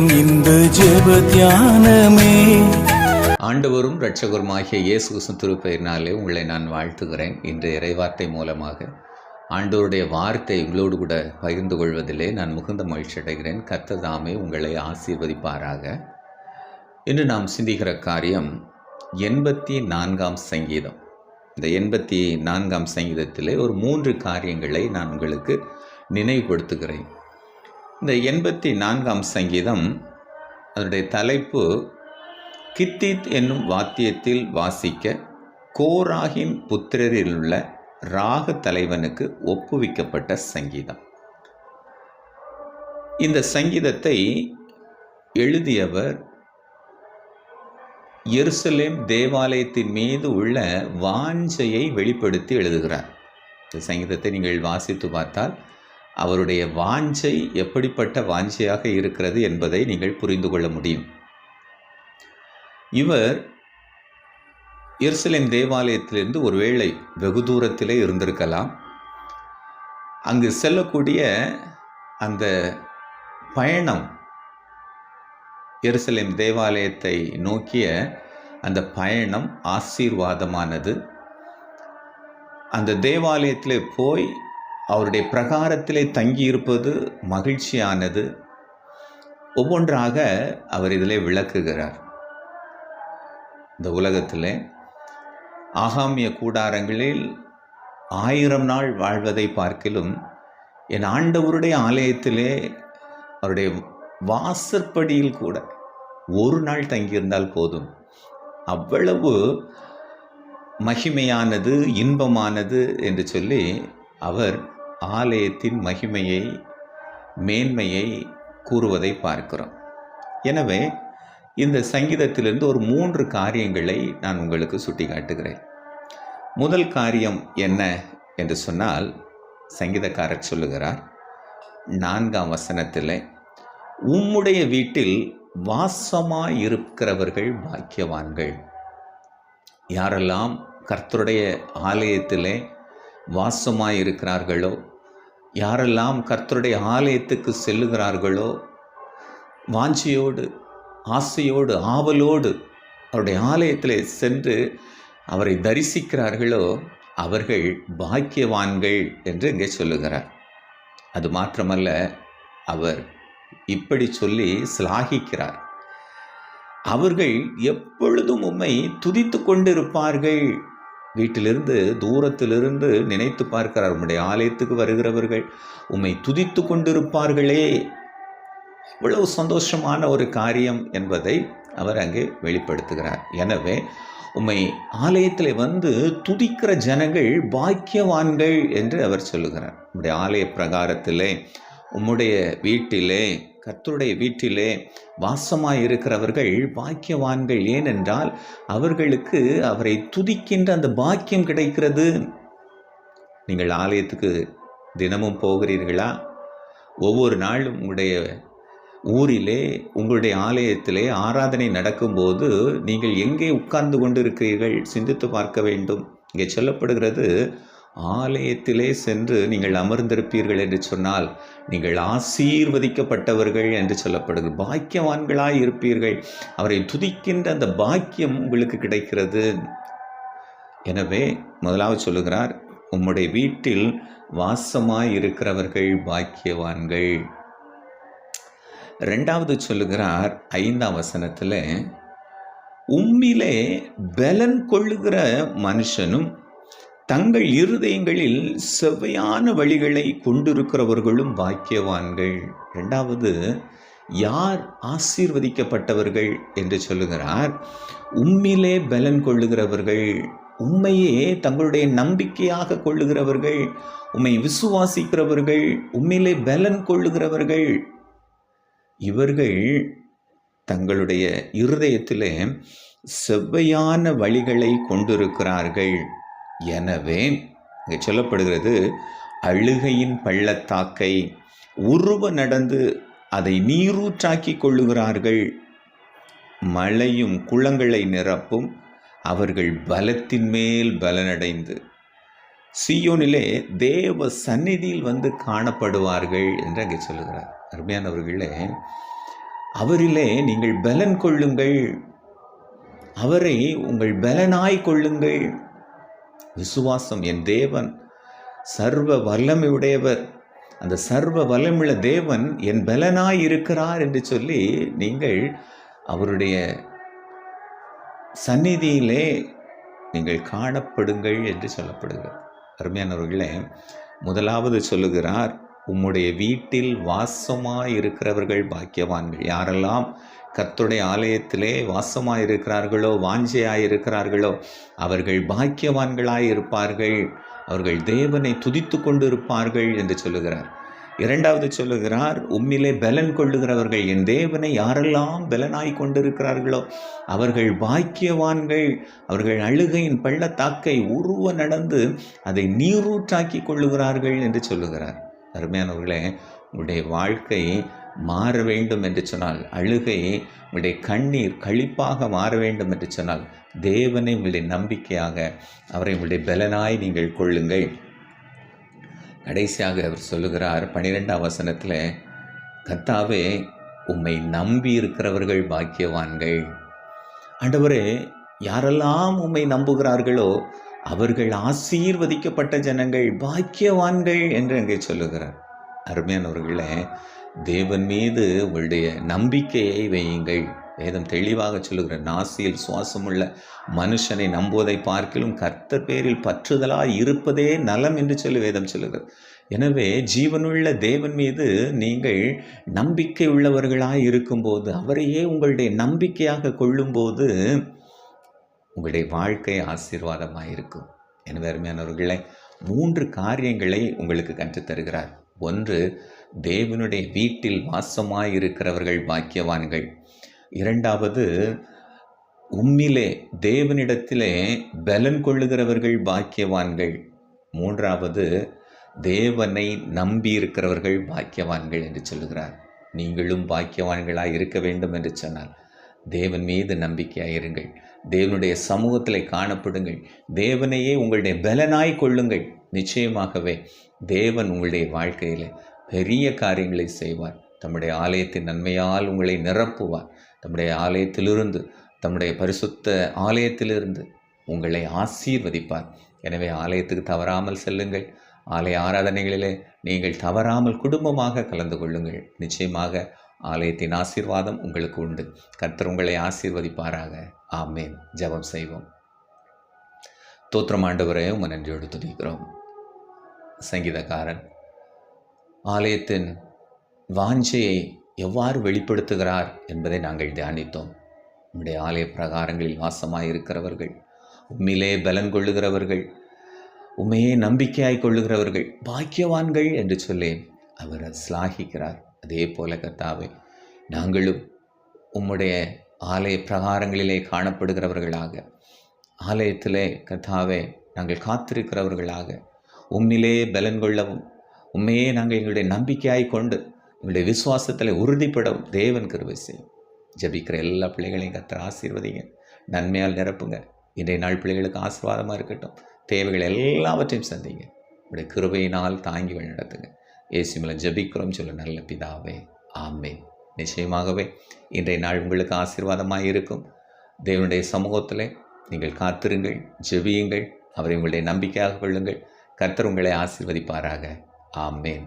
நேரம் இந்த ஜெப தியானமே. ஆண்டவரும் இரட்சகருமாகிய இயேசு கிறிஸ்து திருப்பெயரினாலே உங்களை நான் வாழ்த்துகிறேன். இன்றைய இறைவார்த்தை மூலமாக ஆண்டோருடைய வார்த்தை உங்களோடு கூட பகிர்ந்து கொள்வதிலே நான் மிகுந்த மகிழ்ச்சி அடைகிறேன். கத்ததாமே உங்களை ஆசீர்வதிப்பாராக. இன்று நாம் சிந்திக்கிற காரியம் எண்பத்தி நான்காம் சங்கீதம். இந்த எண்பத்தி நான்காம் சங்கீதத்திலே ஒரு மூன்று காரியங்களை நான் உங்களுக்கு நினைவுபடுத்துகிறேன். இந்த எண்பத்தி நான்காம் சங்கீதம் அதனுடைய தலைப்பு கித்தித் என்னும் வாத்தியத்தில் வாசிக்க கோராகின் புத்திரரில் உள்ள ராக தலைவனுக்கு ஒப்புவிக்கப்பட்ட சங்கீதம். இந்த சங்கீதத்தை எழுதியவர் எருசலேம் தேவாலயத்தின் மீது உள்ள வாஞ்சையை வெளிப்படுத்தி எழுதுகிறார். இந்த சங்கீதத்தை நீங்கள் வாசித்து பார்த்தால் அவருடைய வாஞ்சை எப்படிப்பட்ட வாஞ்சையாக இருக்கிறது என்பதை நீங்கள் புரிந்து கொள்ள முடியும். இவர் எருசலேம் தேவாலயத்திலிருந்து ஒருவேளை வெகு தூரத்திலே இருந்திருக்கலாம். அங்கு செல்லக்கூடிய அந்த பயணம் எருசலேம் தேவாலயத்தை நோக்கிய அந்த பயணம் ஆசீர்வாதமானது. அந்த தேவாலயத்தில் போய் அவருடைய பிரகாரத்திலே தங்கியிருப்பது மகிழ்ச்சியானது. ஒவ்வொன்றாக அவர் இதிலே விளக்குகிறார். இந்த உலகத்திலே ஆகாமிய கூடாரங்களில் ஆயிரம் நாள் வாழ்வதை பார்க்கிலும் என் ஆண்டவருடைய ஆலயத்திலே அவருடைய வாசற்படியில் கூட ஒரு நாள் தங்கியிருந்தால் போதும். அவ்வளவு மகிமையானது இன்பமானது என்று சொல்லி அவர் ஆலயத்தின் மகிமையை மேன்மையை கூறுவதை பார்க்கிறோம். எனவே இந்த சங்கீதத்திலிருந்து ஒரு மூன்று காரியங்களை நான் உங்களுக்கு சுட்டி காட்டுகிறேன் முதல் காரியம் என்ன என்று சொன்னால் சங்கீதக்காரர் சொல்லுகிறார் நான்காம் வசனத்தில் உம்முடைய வீட்டில் வாசமாயிருக்கிறவர்கள் பாக்கியவான்கள். யாரெல்லாம் கர்த்தருடைய ஆலயத்திலே வாசமாயிருக்கிறார்களோ யாரெல்லாம் கர்த்தருடைய ஆலயத்துக்கு செல்லுகிறார்களோ வாஞ்சியோடு ஆசையோடு ஆவலோடு அவருடைய ஆலயத்தில் சென்று அவரை தரிசிக்கிறார்களோ அவர்கள் பாக்கியவான்கள் என்று இங்கே சொல்லுகிறார். அது மாத்திரமல்ல அவர் இப்படி சொல்லி சிலாகிக்கிறார். அவர்கள் எப்பொழுதும் உம்மை துதித்து கொண்டிருப்பார்கள் வீட்டிலிருந்து தூரத்திலிருந்து நினைத்து பார்க்கிறார். உம்முடைய ஆலயத்துக்கு வருகிறவர்கள் உம்மை துதித்து கொண்டிருப்பார்களே. இவ்வளவு சந்தோஷமான ஒரு காரியம் என்பதை அவர் அங்கே வெளிப்படுத்துகிறார். எனவே உம்மை ஆலயத்தில் வந்து துதிக்கிற ஜனங்கள் பாக்கியவான்கள் என்று அவர் சொல்லுகிறார். உம்முடைய ஆலய பிரகாரத்திலே உம்முடைய வீட்டிலே கர்த்தருடைய வீட்டிலே வாசமாக இருக்கிறவர்கள் பாக்கியவான்கள் ஏனென்றால் அவர்களுக்கு அவரை துதிக்கின்ற அந்த பாக்கியம் கிடைக்கிறது. நீங்கள் ஆலயத்துக்கு தினமும் போகிறீர்களா? ஒவ்வொரு நாளும் உங்களுடைய ஊரிலே உங்களுடைய ஆலயத்திலே ஆராதனை நடக்கும்போது நீங்கள் எங்கே உட்கார்ந்து கொண்டிருக்கிறீர்கள்? சிந்தித்து பார்க்க வேண்டும். இங்கே சொல்லப்படுகிறது ஆலயத்திலே சென்று நீங்கள் அமர்ந்திருப்பீர்கள் என்று சொன்னால் நீங்கள் ஆசீர்வதிக்கப்பட்டவர்கள் என்று சொல்லப்படுது பாக்கியவான்களாய் இருப்பீர்கள். அவரை துதிக்கின்ற அந்த பாக்கியம் உங்களுக்கு கிடைக்கிறது. எனவே முதலாவது சொல்லுகிறார் உம்முடைய வீட்டில் வாசமாய் இருக்கிறவர்கள் பாக்கியவான்கள். ரெண்டாவது சொல்லுகிறார் ஐந்தாம் வசனத்தில் உம்மிலே பலன் கொள்ளுகிற மனுஷனும் தங்கள் இருதயங்களில் செவ்வையான வழிகளை கொண்டிருக்கிறவர்களும் பாக்கியவான்கள். ரெண்டாவது யார் ஆசீர்வதிக்கப்பட்டவர்கள் என்று சொல்லுகிறார். உம்மிலே பலன் கொள்ளுகிறவர்கள் உண்மையே தங்களுடைய நம்பிக்கையாக கொள்ளுகிறவர்கள் உம்மை விசுவாசிக்கிறவர்கள் உண்மையிலே பலன் கொள்ளுகிறவர்கள். இவர்கள் தங்களுடைய இருதயத்திலே செவ்வையான வழிகளை கொண்டிருக்கிறார்கள். எனவே இங்கே சொல்லப்படுகிறது அழுகையின் பள்ளத்தாக்கை உருவ நடந்து அதை நீரூற்றாக்கி கொள்ளுகிறார்கள். மழையும் குளங்களை நிரப்பும் அவர்கள் பலத்தின் மேல் பலனடைந்து சியோனிலே தேவ சந்நிதியில் வந்து காணப்படுவார்கள் என்று அங்கே சொல்லுகிறார். அருமையானவர்களே அவரிலே நீங்கள் பலன் கொள்ளுங்கள். அவரை உங்கள் பலனாய் கொள்ளுங்கள். விசுவாசம். என் தேவன் சர்வ வல்லமையுடையவர். அந்த சர்வ வல்லமுள்ள தேவன் என் பலனாய் இருக்கிறார் என்று சொல்லி நீங்கள் அவருடைய சந்நிதியிலே நீங்கள் காணப்படுங்கள் என்று சொல்லப்படுகிறது. அருமையானவர்களே முதலாவது சொல்லுகிறார் உம்முடைய வீட்டில் வாசமாய் இருக்கிறவர்கள் பாக்கியவான்கள் யாரெல்லாம்? கர்த்தருடைய ஆலயத்திலே வாசமாயிருக்கிறார்களோ வாஞ்சையாயிருக்கிறார்களோ இருக்கிறார்களோ அவர்கள் பாக்கியவான்களாயிருப்பார்கள் அவர்கள் தேவனை துதித்து கொண்டு இருப்பார்கள் என்று சொல்லுகிறார். இரண்டாவது சொல்லுகிறார் உம்மிலே பலன் கொள்ளுகிறவர்கள் என் தேவனை யாரெல்லாம் பலனாய் கொண்டிருக்கிறார்களோ அவர்கள் பாக்கியவான்கள். அவர்கள் அழுகையின் பள்ளத்தாக்கை உருவ நடந்து அதை நீரூற்றாக்கி கொள்ளுகிறார்கள் என்று சொல்லுகிறார். அருமையானவர்களே உங்களுடைய வாழ்க்கை மாற வேண்டும் என்று சொன்னால் அழுகை உங்களுடைய கண்ணீர் கழிப்பாக மாற வேண்டும் என்று சொன்னால் தேவனை உங்களுடைய நம்பிக்கையாக அவரை உங்களுடைய பலனாய் நீங்கள் கொள்ளுங்கள். கடைசியாக அவர் சொல்லுகிறார் பனிரெண்டாம் வசனத்தில் கத்தாவே உம்மை நம்பி இருக்கிறவர்கள் பாக்கியவான்கள். ஆண்டவரே யாரெல்லாம் உம்மை நம்புகிறார்களோ அவர்கள் ஆசீர்வதிக்கப்பட்ட ஜனங்கள் பாக்கியவான்கள் என்று அங்கே சொல்லுகிறார். அருமையானவர்களே தேவன் மீது உங்களுடைய நம்பிக்கையை வையுங்கள். வேதம் தெளிவாக சொல்லுகிற நாசியில் சுவாசமுள்ள மனுஷனை நம்புவதை பார்க்கிலும் கர்த்தர் பேரில் பற்றுதலாய் இருப்பதே நலம் என்று சொல்லி வேதம் சொல்லுகிறது. எனவே ஜீவனுள்ள தேவன் மீது நீங்கள் நம்பிக்கை உள்ளவர்களாக இருக்கும்போது அவரையே உங்களுடைய நம்பிக்கையாக கொள்ளும்போது உங்களுடைய வாழ்க்கை ஆசீர்வாதமாக இருக்கும். எனவே அருமையானவர்களே மூன்று காரியங்களை உங்களுக்கு கற்றுத்தருகிறார். ஒன்று தேவனுடைய வீட்டில் வாசமாய் இருக்கிறவர்கள் பாக்கியவான்கள். இரண்டாவது உம்மிலே தேவனிடத்திலே பலன் கொள்ளுகிறவர்கள் பாக்கியவான்கள். மூன்றாவது தேவனை நம்பி இருக்கிறவர்கள் பாக்கியவான்கள் என்று சொல்லுகிறார். நீங்களும் பாக்கியவான்களாக இருக்க வேண்டும் என்று சொன்னால் தேவன் மீது நம்பிக்கையாக இருங்கள். தேவனுடைய சமூகத்தில் காணப்படுங்கள். தேவனையே உங்களுடைய பலனாய் கொள்ளுங்கள். நிச்சயமாகவே தேவன் உங்களுடைய வாழ்க்கையில் பெரிய காரியங்களை செய்வார். தம்முடைய ஆலயத்தின் நன்மையால் உங்களை நிரப்புவார். தம்முடைய ஆலயத்திலிருந்து தம்முடைய பரிசுத்த ஆலயத்திலிருந்து உங்களை ஆசீர்வதிப்பார். எனவே ஆலயத்துக்கு தவறாமல் செல்லுங்கள். ஆலய ஆராதனைகளிலே நீங்கள் தவறாமல் குடும்பமாக கலந்து கொள்ளுங்கள். நிச்சயமாக ஆலயத்தின் ஆசீர்வாதம் உங்களுக்கு உண்டு. கர்த்தர் உங்களை ஆசீர்வதிப்பாராக. ஆமேன். ஜெபம் செய்வோம். தோத்திரம் நன்றியோடு துதிக்கிறோம். சங்கீதக்காரன் ஆலயத்தின் வாஞ்சையை எவ்வாறு வெளிப்படுத்துகிறார் என்பதை நாங்கள் தியானித்தோம். நம்முடைய ஆலய பிரகாரங்களில் வாசமாக இருக்கிறவர்கள் உண்மையிலே பலன் கொள்ளுகிறவர்கள் உண்மையே நம்பிக்கையாய் கொள்ளுகிறவர்கள் பாக்கியவான்கள் என்று சொல்லி அவர் சிலாகிக்கிறார். அதே போல கர்த்தாவே நாங்களும் உம்முடைய ஆலய பிரகாரங்களிலே காணப்படுகிறவர்களாக ஆலயத்திலே கர்த்தாவே நாங்கள் காத்திருக்கிறவர்களாக உம்மிலே பலன் கொள்ளவும் உண்மையே நாங்கள் எங்களுடைய நம்பிக்கையாய் கொண்டு எங்களுடைய விசுவாசத்தில் உறுதிப்படும் தேவன் கிருபை செய்யும். ஜபிக்கிற எல்லா பிள்ளைகளையும் கத்தர் ஆசீர்வதிங்க. நன்மையால் நிரப்புங்க. இன்றைய நாள் பிள்ளைகளுக்கு ஆசீர்வாதமாக இருக்கட்டும். தேவைகள் எல்லாவற்றையும் சந்திங்க. உங்களுடைய கிருபையினால் தாங்கி வழி நடத்துங்க. ஏசுமில் ஜபிக்கிறோம். சொல்ல நல்ல பிதாவே ஆமேன். நிச்சயமாகவே இன்றைய நாள் உங்களுக்கு ஆசீர்வாதமாக இருக்கும். தேவனுடைய சமூகத்தில் நீங்கள் காத்திருங்கள் ஜெபியுங்கள். அவரை உங்களுடைய நம்பிக்கையாக கொள்ளுங்கள். கர்த்தர் உங்களை ஆசீர்வதிப்பாராக. ஆமேன்